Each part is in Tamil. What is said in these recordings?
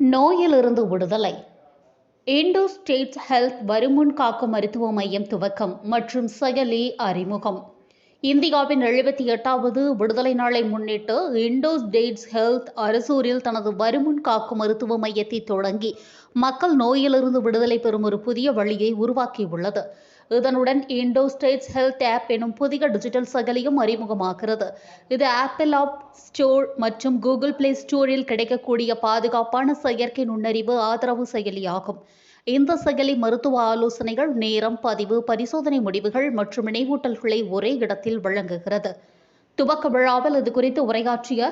நோயிலிருந்து விடுதலை. இண்டோ ஸ்டேட்ஸ் ஹெல்த் வருமுன் காக்கும் மருத்துவ மையம் துவக்கம் மற்றும் செயலி அறிமுகம். இந்தியாவின் எழுபத்தி எட்டாவது விடுதலை நாளை முன்னிட்டு இண்டோ ஸ்டேட்ஸ் ஹெல்த் அரசூரில் தனது வருமுன் காக்கும் மருத்துவ மையத்தை தொடங்கி மக்கள் நோயிலிருந்து விடுதலை பெறும் ஒரு புதிய வழியை உருவாக்கியுள்ளது. இதனுடன் இண்டோ ஸ்டேட்ஸ் ஹெல்த் ஆப் எனும் புதிய டிஜிட்டல் செயலியும் அறிமுகமாகிறது. இது ஆப்பிள் ஆப் ஸ்டோர் மற்றும் கூகுள் பிளே ஸ்டோரில் கிடைக்கக்கூடிய பாதுகாப்பான செயற்கை நுண்ணறிவு ஆதரவு செயலியாகும். இந்த செயலி மருத்துவ ஆலோசனைகள் நேரம் பதிவு பரிசோதனை முடிவுகள் மற்றும் நினைவூட்டல்களை ஒரே இடத்தில் வழங்குகிறது. துவக்க விழாவில் இது குறித்து உரையாற்றிய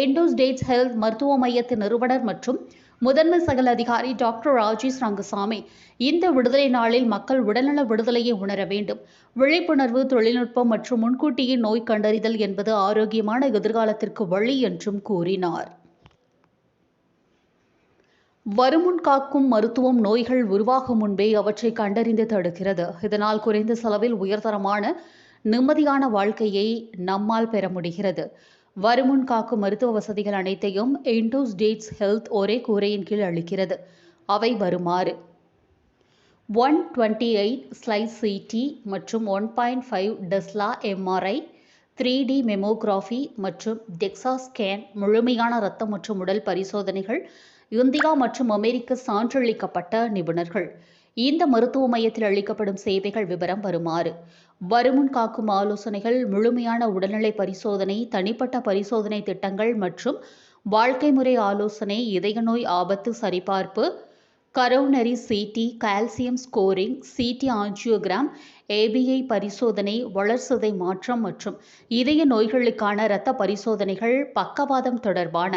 எண்டோஸ் டேட்ஸ் ஹெல்த் மருத்துவ மையத்தின் நிறுவனர் மற்றும் முதன்மை செயல் அதிகாரி டாக்டர் ராஜேஷ் ரங்கசாமி இந்த விடுதலை நாளில் மக்கள் உடல்நல விடுதலையை உணர வேண்டும். விழிப்புணர்வு தொழில்நுட்பம் மற்றும் முன்கூட்டியே நோய் கண்டறிதல் என்பது ஆரோக்கியமான எதிர்காலத்திற்கு வழி என்றும் கூறினார். வருமுன் காக்கும் மருத்துவம் நோய்கள் உருவாகும் முன்பே அவற்றை கண்டறிந்து தடுக்கிறது. இதனால் குறைந்த செலவில் உயர்தரமான நிம்மதியான வாழ்க்கையை நம்மால் பெற முடிகிறது. வருமுன் காக்கும் மருத்துவ வசதிகள் அனைத்தையும் இண்டோஸ் டேட்ஸ் ஹெல்த் ஒரே கூரையின் கீழ் அளிக்கிறது. அவை வருமாறு. One twenty eight slice CT மற்றும் one point five tesla MRI three D mammography மற்றும் டெக்ஸா ஸ்கேன் முழுமையான இரத்தம் மற்றும் உடல் பரிசோதனைகள் இந்தியா மற்றும் அமெரிக்க சான்றளிக்கப்பட்ட நிபுணர்கள். இந்த மருத்துவ மையத்தில் அளிக்கப்படும் சேவைகள் விவரம் வருமாறு. வருமுன் காக்கும் ஆலோசனைகள் முழுமையான உடல்நிலை பரிசோதனை தனிப்பட்ட பரிசோதனை திட்டங்கள் மற்றும் வாழ்க்கை முறை ஆலோசனை இதய நோய் ஆபத்து சரிபார்ப்பு coronary CT calcium scoring CT angiogram ABI பரிசோதனை வளர்சிதை மாற்றம் மற்றும் இதய நோய்களுக்கான இரத்த பரிசோதனைகள் பக்கவாதம் தொடர்பான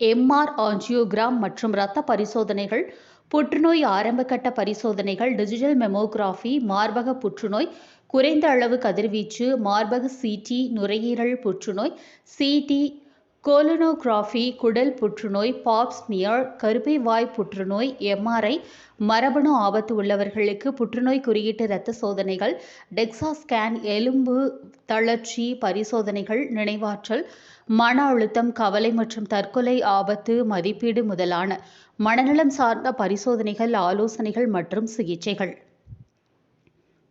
எம்ஆர் ஆஞ்சியோகிராம் மற்றும் இரத்த பரிசோதனைகள் புற்றுநோய் ஆரம்பகட்ட பரிசோதனைகள் டிஜிட்டல் மெமோகிராஃபி மார்பக புற்றுநோய் குறைந்த அளவு கதிர்வீச்சு மார்பக சிடி நுரையீரல் புற்றுநோய் சிடி கோலனோகிராஃபி குடல் புற்றுநோய் பாப்ஸ்மியர் கருப்பை வாய் புற்றுநோய் எம்ஆர்ஐ மரபணு ஆபத்து உள்ளவர்களுக்கு புற்றுநோய் குறியீட்டு இரத்த சோதனைகள் டெக்ஸா ஸ்கேன் எலும்பு தளர்ச்சி பரிசோதனைகள் நினைவாற்றல் மன அழுத்தம் கவலை மற்றும் தற்கொலை ஆபத்து மதிப்பீடு முதலான மனநலம் சார்ந்த பரிசோதனைகள் ஆலோசனைகள் மற்றும் சிகிச்சைகள்.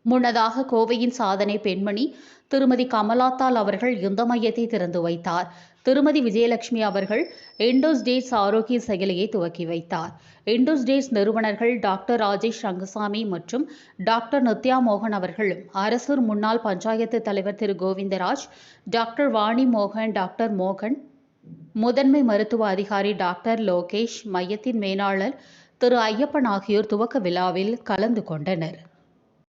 முன்னதாக கோவையின் சாதனை பெண்மணி திருமதி கமலாத்தால் அவர்கள் இந்த மையத்தை திறந்து வைத்தார். திருமதி விஜயலட்சுமி அவர்கள் இண்டோஸ் ஆரோக்கிய செயலியை துவக்கி வைத்தார். இண்டோஸ் நிறுவனர்கள் டாக்டர் ராஜேஷ் ரங்கசாமி மற்றும் டாக்டர் நித்யா மோகன் அவர்களும் அரசூர் முன்னாள் பஞ்சாயத்து தலைவர் திரு கோவிந்தராஜ் டாக்டர் வாணி மோகன் டாக்டர் மோகன் முதன்மை மருத்துவ அதிகாரி டாக்டர் லோகேஷ் மையத்தின் மேலாளர் திரு ஐயப்பன் ஆகியோர் துவக்க விழாவில் கலந்து கொண்டனர்.